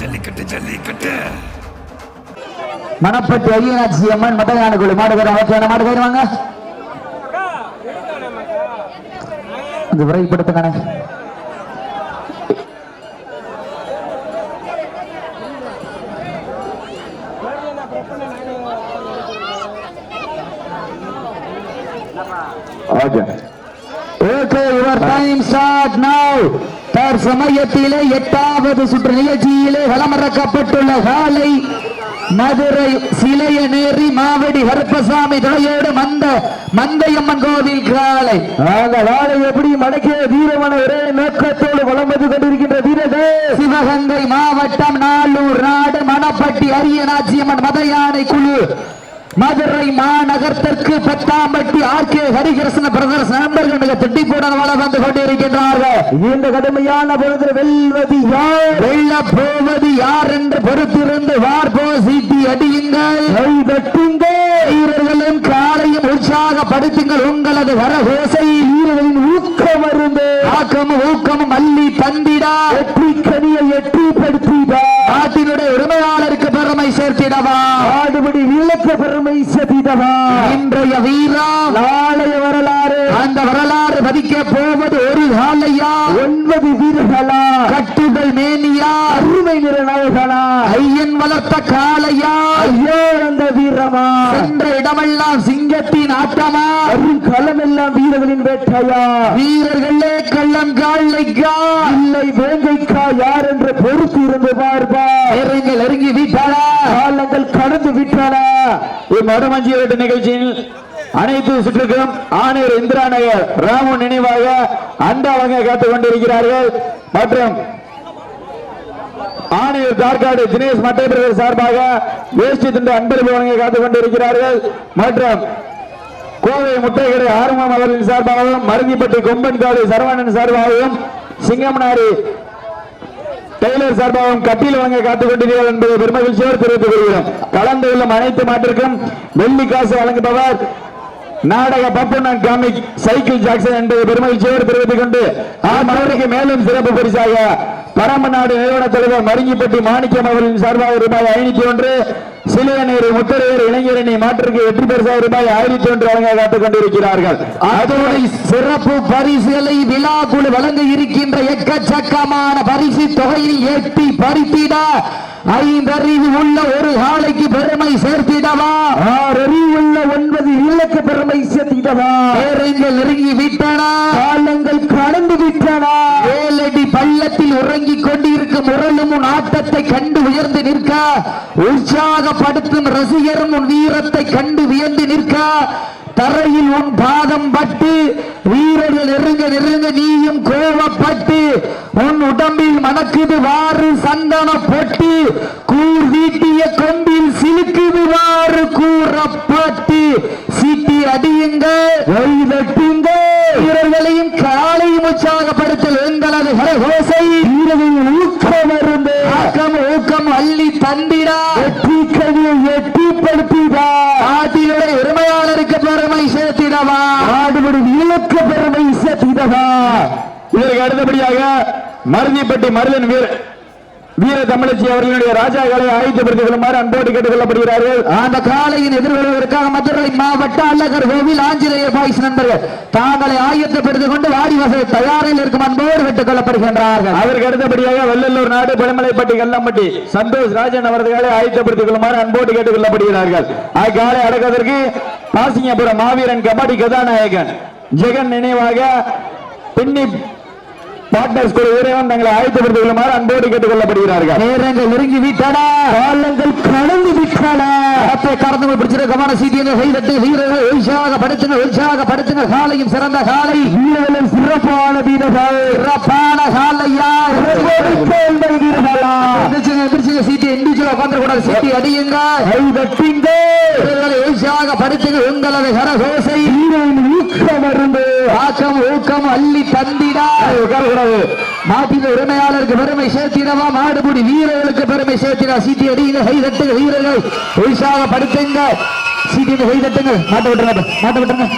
ஜல்லிக்கட்டு ஜல்லிக்கட்டு. மணப்பட்டி ஐயனாட்சி அம்மன் மதகான குழு மாடுகிற அவற்றான மாடு வருவாங்க இந்த விரைவுபடுத்துக்கான okay okay your time start now தற்சமயத்திலே எட்டாவது சுற்று நிகழ்ச்சியிலே வளமறக்கப்பட்டுள்ள காலை மதுரை சிலைய நேரி மாவடி கருப்பசாமி துணையோடு மந்த மந்தையம்மன் கோவில் காலை. வாழை எப்படி மடக்கிய வீரமான ஒரே நோக்கத்தோடு வளம் வந்து கொண்டிருக்கின்ற வீரர்கள்? சிவகங்கை மாவட்டம் நாளூர் நாடு மணப்பட்டி அரியநாச்சியம்மன் மத யானை குழு. Madurai மாநகரத்திற்கு Pathampatti R K Harikrishna brothers நண்பர்கள் மிக திட்டிப்புடன் வள வந்து கொண்டிருக்கின்றார்கள். இந்த கடுமையான பொழுது வெல்வது யார்? வெல்ல போவது யார் என்று பொறுத்திருந்து வார்போ சீட்டி அடியுங்கள். கை தட்டுங்க வீரர்களும் காலையும் உற்சாகப்படுத்துங்கள். உங்களது வரகோசை வீரர்களின் ஊக்கம் அருந்து. ஆக்கமும் ஊக்கமும் அள்ளி தந்திடா. வெற்றி கனியை எட்டிப்படுத்திடா நாட்டினுடைய உரிமையாளருக்கு பெருமை சேர்த்திடவா விளக்க பெருமை சதிதவா இன்றைய வீரா நாளைய வரலாறு. அந்த வரலாறு பதிக்க போவது ஒரு காலையா? ஒன்பது வீரர்களா? கட்டுதல் மேனியா? அருமை நிறநாயகனா ஐயன் வளர்த்த காளையா? ஐயோ அந்த வீரமா? சென்ற இடமெல்லாம் சிங்கத்தின் ஆட்டமா? அருள் களமெல்லாம் வீரர்களின் வேட்டையா? வீரர்களே கள்ளம் காளைக்கா? இல்லை வேங்கைக்கா யார் என்று பொறுத்து இருந்து பார்ப்பா. நெருங்கி விட்டாளா? விட்டன இம்மடமஞ்சி நிகழ்ச்சியில் அனைத்து சுற்றுக்கும் ஆணையர் இந்திரா நகர் ராமு நினைவாக அந்த அவங்க காத்துக் கொண்டிருக்கிறார்கள். மற்றும் ஆணையர் தார்காடு தினேஷ் மட்டை சார்பாக வேஷ்டி திண்டு அன்பர்கள் வழங்க காத்துக் கொண்டிருக்கிறார்கள். மற்றும் கோவை முட்டைக்கடை ஆறுமுகம் அவர்களின் சார்பாகவும் மருங்கிப்பட்டி கொம்பன் காடு சரவணன் சார்பாகவும் சிங்கமனாரி டெய்லர் சார்பாகவும் கட்டியில் வழங்க காத்துக் கொண்டிருக்கிறார் என்பதை பெருமகிழ்ச்சியோடு தெரிவித்துக் கொள்கிறோம். கலந்து கொள்ளும் அனைத்து மாட்டிற்கும் வெள்ளி காசு வழங்குபவர் நாடக பப்புனன் காமிக் சைக்கிள் ஜாக்சன் என்பதை பெருமகிழ்ச்சியோடு தெரிவித்துக் கொண்டு ஆமனவருக்கு மேலும் சிறப்பு பரிசாக பரமநாடு நிறுவன தலைவர் மருங்கிப்பட்டி மாணிக்கம் அவர்களின் சார்பாக ரூபாய் ஐநூத்தி ஒன்று சிலையநீர் முத்தரையர் இளைஞரணி மாற்றுக்கு வெற்றி பரிசாக ரூபாய் ஆயிரத்தி ஒன்று வழங்க காத்துக் கொண்டிருக்கிறார்கள். அதோடு சிறப்பு பரிசுகளை விழா குழு வழங்க இருக்கின்ற எக்கச்சக்கமான பரிசு தொகையில் எட்டி பறித்திட ஐந்தறிவு உள்ள ஒரு காலைக்கு பெருமை சேர்த்திடவா? ஆறறிவுள்ள ஒன்பது இலக்க பெருமை சேர்த்திடவா? நேரங்கள் நெருங்கி விட்டன. காலங்கள் கடந்து விட்டன. ஏழடி பள்ளத்தில் உறங்கிக் கொண்டிருக்கும் உன் ஆட்டத்தை கண்டு உயர்ந்து நிற்க. உற்சாகப்படுத்தும் ரசிகரும் உன் வீரத்தை கண்டு வியந்து நிற்க. தரையில் உன் பாதம் பட்டு வீரர்கள் நெருங்க நெருங்க நீயும் கோவப்பட்டு உன் உடம்பில் மணக்குது வாறு சந்தன பொட்டு கூர் வீட்டிய கொம்பில் சிலுக்குது வாறு கூறப்பட்டு. சீட்டி அடியுங்கள் வீரர்களையும் காலையும் உற்சாகப்படுத்தல் எங்களது ஹரஹோசை. வீரர்களின் தந்திடா. வெற்றி கனியை எட்டிப்படுத்திடா. நாட்டினுடைய உரிமையாளருக்கு பெருமை சேர்த்திடவா ஆடுபடி இலக்க பெருமை சேர்த்திடவா இதற்கு அடுத்தபடியாக மருதிப்பட்டி மருதன் வீர வீர தமிழச்சி அவர்களுடைய ராஜா கலை ஆயத்தப்படுத்திக் கொள்ளுமாறு அன்போடு கேட்டுக் கொள்ளப்படுகிறார்கள் அந்த காலையின் எதிர்கொள்வதற்காக மதுரை மாவட்ட அல்லகர் கோவில் ஆஞ்சநேயர் பாய்ஸ் நண்பர்கள் தாங்களை ஆயத்தப்படுத்திக் கொண்டு வாடி வசதி தயாரில் இருக்கும் அன்போடு விட்டுக் கொள்ளப்படுகின்றார்கள். அதற்கு அடுத்தபடியாக வெள்ளலூர் நாடு பழமலைப்பட்டி கல்லம்பட்டி சந்தோஷ் ராஜன் அவர்களை ஆயத்தப்படுத்திக் கொள்ளுமாறு அன்போடு கேட்டுக் கொள்ளப்படுகிறார்கள் அக்காலை அடக்கதற்கு பாசிங்கபுரம் மாவீரன் கபடி கதாநாயகன். ஜெகன் நினைவாக பின்னி பார்ட்னர்ஸ் குழு வீரர்கள் தங்களை ஆயத்தப்படுத்திக் கொள்ளுமாறு அன்போடு கேட்டுக் கொள்ளப்படுகிறார்கள் நேரங்கள் நெருங்கி விட்டன காலங்கள் கடந்து விட்டன. அப்பே கடந்து பிடிச்சிருக்க கவன சீட்டியை கைதட்டு வீரர்கள் உற்சாகப்படுத்துங்க உற்சாகப்படுத்துங்க காலையும் சிறந்த காலை. வீரர்களும் சிறப்பான வீரர்கள். சிறப்பான காலையா? வீரர்களா? எந்திரிச்சுங்க அள்ளி தந்திடா. உட்காரக்கூடாது நாட்டின் உரிமையாளருக்கு பெருமை சேர்த்திடவா? மாடுபுடி வீரர்களுக்கு பெருமை சேர்த்திடா. சீட்டி அடியுங்க கை தட்டுங்க வீரர்கள். உற்சாகப்படுத்துங்க சீட்டியை கை தட்டுங்க மாட்ட விட்டுருங்க மாட்ட விட்டுருங்க.